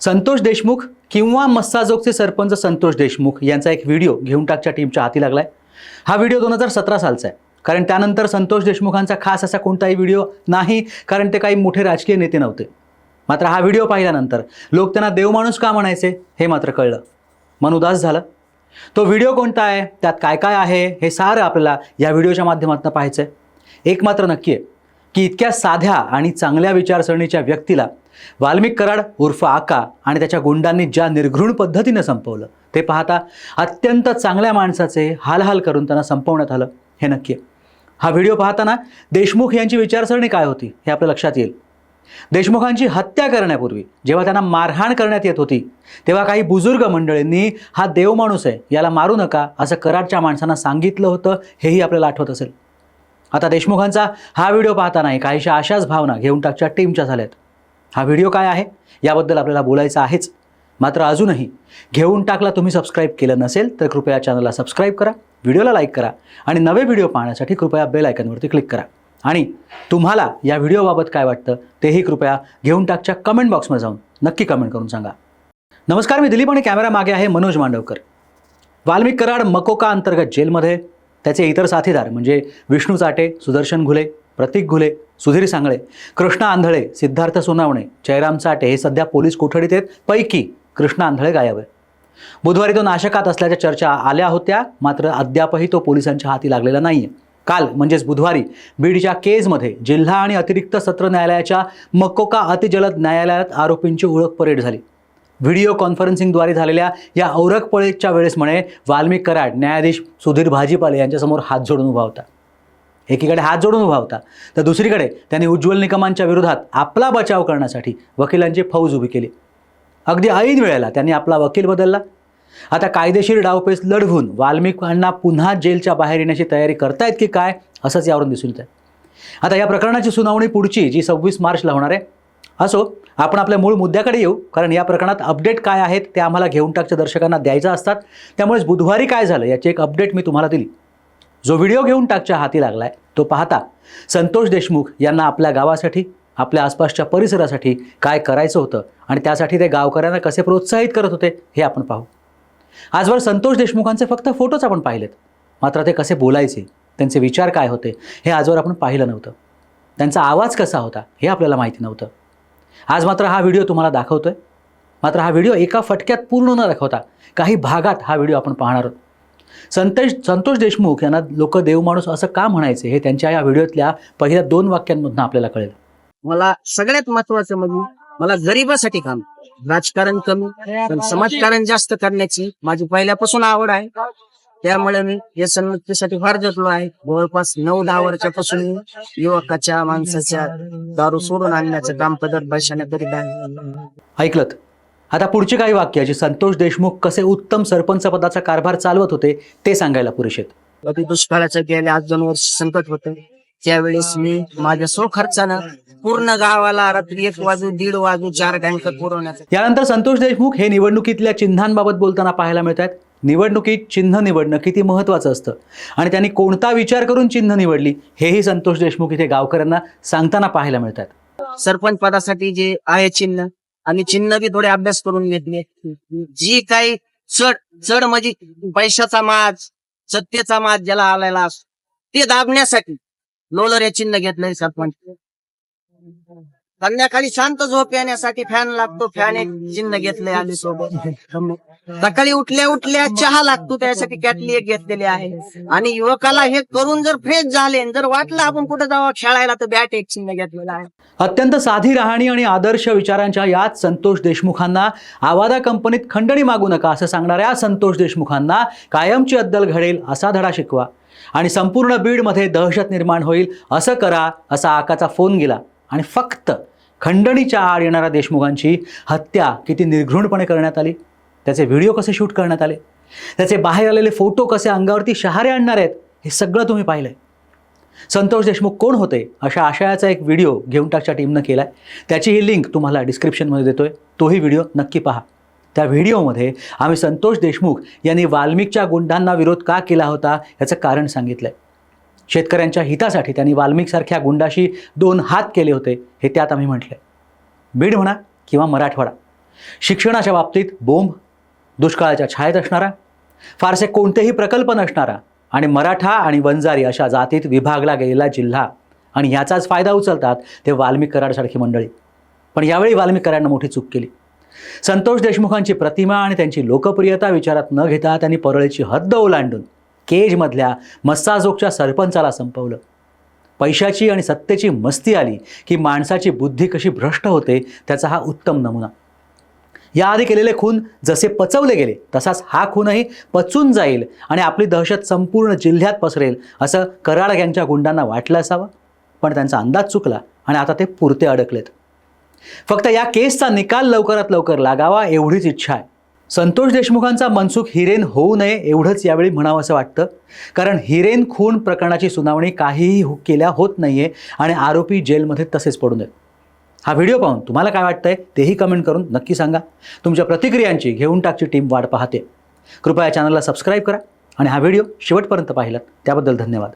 संतोष देशमुख किंवा मस्साजोगचे सरपंच संतोष देशमुख यांचा एक व्हिडिओ घेऊन टाकच्या टीमच्या हाती लागला आहे हा व्हिडिओ दोन हजार सतरा सालचा आहे. कारण त्यानंतर संतोष देशमुखांचा खास असा कोणताही व्हिडिओ नाही कारण ते काही मोठे राजकीय नेते नव्हते. मात्र हा व्हिडिओ पाहिल्यानंतर लोक त्यांना देवमाणूस का म्हणायचे हे मात्र कळलं. मन उदास झालं. तो व्हिडिओ कोणता आहे? त्यात काय काय आहे? हे सारं आपल्याला या व्हिडिओच्या माध्यमातून पाहायचं आहे एक मात्र नक्की आहे की इतक्या साध्या आणि चांगल्या विचारसरणीच्या व्यक्तीला वाल्मिक कराड उर्फ आका आणि त्याच्या गुंडांनी ज्या निर्घृण पद्धतीनं संपवलं ते पाहता अत्यंत चांगल्या माणसाचे हालहाल करून त्यांना संपवण्यात आलं हे नक्की हा व्हिडिओ पाहताना देशमुख यांची विचारसरणी काय होती हे आपल्या लक्षात येईल. देशमुखांची हत्या करण्यापूर्वी जेव्हा त्यांना मारहाण करण्यात येत होती तेव्हा काही बुजुर्ग मंडळींनी हा देव माणूस आहे याला मारू नका असं कराडच्या माणसांना सांगितलं होतं हेही आपल्याला आठवत असेल. आता देशमुखांचा हा व्हिडिओ पाहतानाही काहीशा अशाच भावना घेऊन टाकच्या टीमच्या झाल्यात. हा व्हिडिओ काय आहे? याबद्दल आपल्याला बोलायचं आहेच. मात्र अजूनही घेऊन टाकला तुम्ही सबस्क्राईब केलं नसेल तर कृपया चॅनलला सबस्क्राईब करा व्हिडिओला लाईक करा आणि नवे व्हिडिओ पाहण्यासाठी कृपया बेल आयकनवरती क्लिक करा. आणि तुम्हाला या व्हिडिओबाबत काय वाटतं तेही कृपया घेऊन टाकच्या कमेंट बॉक्समध्ये जाऊन नक्की कमेंट करून सांगा. नमस्कार मी दिलीप आणि कॅमेरा मागे आहे मनोज मांडवकर. वाल्मिक कराड मकोका अंतर्गत जेलमध्ये त्याचे इतर साथीदार म्हणजे विष्णू चाटे सुदर्शन घुले प्रतीक घुले सुधीर सांगळे कृष्णा आंधळे सिद्धार्थ सोनावणे जयराम चाटे हे सध्या पोलीस कोठडीत आहेत? पैकी कृष्णा आंधळे गायब आहे बुधवारी तो नाशकात असल्याच्या चर्चा आल्या होत्या मात्र अद्यापही तो पोलिसांच्या हाती लागलेला नाही आहे काल म्हणजेच बुधवारी बीडच्या केजमध्ये जिल्हा आणि अतिरिक्त सत्र न्यायालयाच्या मकोका अतिजलद न्यायालयात आरोपींची ओळख परेड झाली. व्हिडिओ कॉन्फरन्सिंगद्वारे झालेल्या या औरख पळेच्या वेळेस म्हणे वाल्मिक कराड न्यायाधीश सुधीर भाजीपाले यांच्यासमोर हात जोडून उभा होता. एकीकडे हात जोडून उभा होता. तर दुसरीकडे त्यांनी उज्ज्वल निकमांच्या विरोधात आपला बचाव करण्यासाठी वकिलांची फौज उभी केली. अगदी ऐन वेळेला त्यांनी आपला वकील बदलला. आता कायदेशीर डावपेच लढवून वाल्मिकांना पुन्हा जेलच्या बाहेर येण्याची तयारी करतायत की काय असंच यावरून दिसून येत आहे आता या प्रकरणाची सुनावणी पुढची जी सव्वीस मार्चला होणार आहे. असो आपण आपल्या मूळ मुद्द्याकडे येऊ कारण या प्रकरणात अपडेट काय आहेत ते आम्हाला घेऊन टाकच्या दर्शकांना द्यायचं असतात. त्यामुळेच बुधवारी काय झालं याची एक अपडेट मी तुम्हाला दिली. जो व्हिडिओ घेऊन टाकच्या हाती लागलाय तो पाहता संतोष देशमुख यांना आपल्या गावासाठी आपल्या आसपासच्या परिसरासाठी काय करायचं होतं आणि त्यासाठी ते गावकऱ्यांना कसे प्रोत्साहित करत होते हे आपण पाहू. आजवर संतोष देशमुखांचे फक्त फोटोच आपण पाहिलेत. मात्र ते कसे बोलायचे त्यांचे विचार काय होते हे आजवर आपण पाहिलं नव्हतं. त्यांचा आवाज कसा होता हे आपल्याला माहिती नव्हतं. आज मात्र हा व्हिडिओ तुम्हाला दाखवतोय. मात्र हा व्हिडिओ एका फटक्यात पूर्ण न दाखवता काही भागात हा व्हिडिओ आपण पाहणार आहोत. संतोष संतोष देशमुख यांना लोक देवमाणूस असं का म्हणायचे हे त्यांच्या या व्हिडिओतल्या पहिल्या दोन वाक्यांमधून आपल्याला कळेल. मला सगळ्यात महत्वाचं म्हणजे मला गरिबासाठी काम राजकारण कमी पण समाजकारण जास्त करण्याची माझी पहिल्यापासून आवड आहे. त्यामुळे मी या सन्मतीसाठी फार जटलो आहे. जवळपास नऊ दहा वर्षापासून युवकाच्या माणसाच्या दारू सोडून आणण्याचं काम पदर पैशाने करीत आहे. ऐकलत? आता पुढची काही वाक्य जी संतोष देशमुख कसे उत्तम सरपंच पदाचा कारभार चालवत होते ते सांगायला. अति दुष्काळाचं गेल्या आज दोन वर्ष संकट होतं. त्यावेळेस मी माझ्या स्वखर्चानं पूर्ण गावाला रात्री एक वाजू दीड वाजू चार टँकर पुरवण्याचं. यानंतर संतोष देशमुख हे निवडणुकीतल्या चिन्हांबाबत बोलताना पाहायला मिळत आहेत निवडणुकीत चिन्ह निवडणं किती महत्त्वाचं असतं? आणि त्यांनी कोणता विचार करून चिन्ह निवडली? हेही संतोष देशमुख इथे गावकऱ्यांना सांगताना पाहायला मिळत आहेत सरपंच पदासाठी जे आहे चिन्ह आणि चिन्ह बी थोडे अभ्यास करून घेतले. जी काही चढ चढ म्हणजे पैशाचा माज सत्तेचा माज ज्याला आलेला असतो ते दाबण्यासाठी लोलर हे चिन्ह घेतलंय सरपंच. संध्याकाळी शांत झोप येण्यासाठी फॅन लागतो फॅन एक चिन्ह घेतलंय आले सोबत. सकाळी उठल्या उठल्या चहा लागतो त्यासाठी कॅटली एक घेतलेली आहे. आणि युवकाला हे करून जर फ्रेश झाले जर वाटलं आपण कुठे जावं खेळायला तर बॅट एक चिन्ह घेतलेला आहे. अत्यंत साधी राहणी आणि आदर्श विचारांच्या याच संतोष देशमुखांना आवादा कंपनीत खंडणी मागू नका असं सांगणाऱ्या संतोष देशमुखांना कायमची अद्दल घडेल असा धडा शिकवा. आणि संपूर्ण बीडमध्ये दहशत निर्माण होईल असं करा असा आकाचा फोन गेला. आणि फक्त खंडणीच्या आड येणाऱ्या देशमुखांची हत्या किती निर्घृणपणे करण्यात आली. त्याचे व्हिडिओ कसे शूट करण्यात आले? त्याचे बाहेर आलेले फोटो कसे अंगावरती शहारे आणणार आहेत हे सगळं तुम्ही पाहिलंय. संतोष देशमुख कोण होते अशा आशयाचा एक व्हिडिओ घेऊन टाकच्या टीमनं केला आहे त्याची ही लिंक तुम्हाला डिस्क्रिप्शनमध्ये देतो आहे तोही व्हिडिओ नक्की पहा. त्या व्हिडिओमध्ये आम्ही संतोष देशमुख यांनी वाल्मिकच्या गुंडांना विरोध का केला होता याचं कारण सांगितलं आहे शेतकऱ्यांच्या हितासाठी त्यांनी वाल्मिकसारख्या गुंडाशी दोन हात केले होते हे त्यात आम्ही म्हटलं बीड म्हणा किंवा मराठवाडा. शिक्षणाच्या बाबतीत बोंब दुष्काळाच्या छायेत असणारा फारसे कोणतेही प्रकल्प नसणारा आणि मराठा आणि वंजारी अशा जातीत विभागला गेलेला जिल्हा आणि याचाच फायदा उचलतात ते वाल्मिक कराडसारखी मंडळी. पण यावेळी वाल्मिक कराडनं मोठी चूक केली. संतोष देशमुखांची प्रतिमा आणि त्यांची लोकप्रियता विचारात न घेता त्यांनी परळीची हद्द ओलांडून केजमधल्या मस्साजोगच्या सरपंचाला संपवलं. पैशाची आणि सत्तेची मस्ती आली की माणसाची बुद्धी कशी भ्रष्ट होते त्याचा हा उत्तम नमुना. याआधी केलेले खून जसे पचवले गेले तसाच हा खूनही पचून जाईल आणि आपली दहशत संपूर्ण जिल्ह्यात पसरेल असं कराड गँगच्या गुंडांना वाटलं असावं. पण त्यांचा अंदाज चुकला आणि आता ते पुरते अडकलेत. फक्त या केसचा निकाल लवकरात लवकर लागावा एवढीच इच्छा आहे. संतोष देशमुखांचा मनसुख हिरेन होऊ नये एवढंच यावेळी म्हणावं असं वाटतं. कारण हिरेन खून प्रकरणाची सुनावणी काहीही केल्या होत नाहीये आणि आरोपी जेलमध्ये तसेच पडून आहेत. हा व्हिडिओ पाहून तुम्हाला काय वाटतंय तेही कमेंट करून नक्की सांगा. तुमच्या प्रतिक्रियांची घेऊन टाकची टीम वाट पाहते. कृपया चॅनलला सबस्क्राईब करा आणि हा व्हिडिओ शेवटपर्यंत पाहिलात त्याबद्दल धन्यवाद.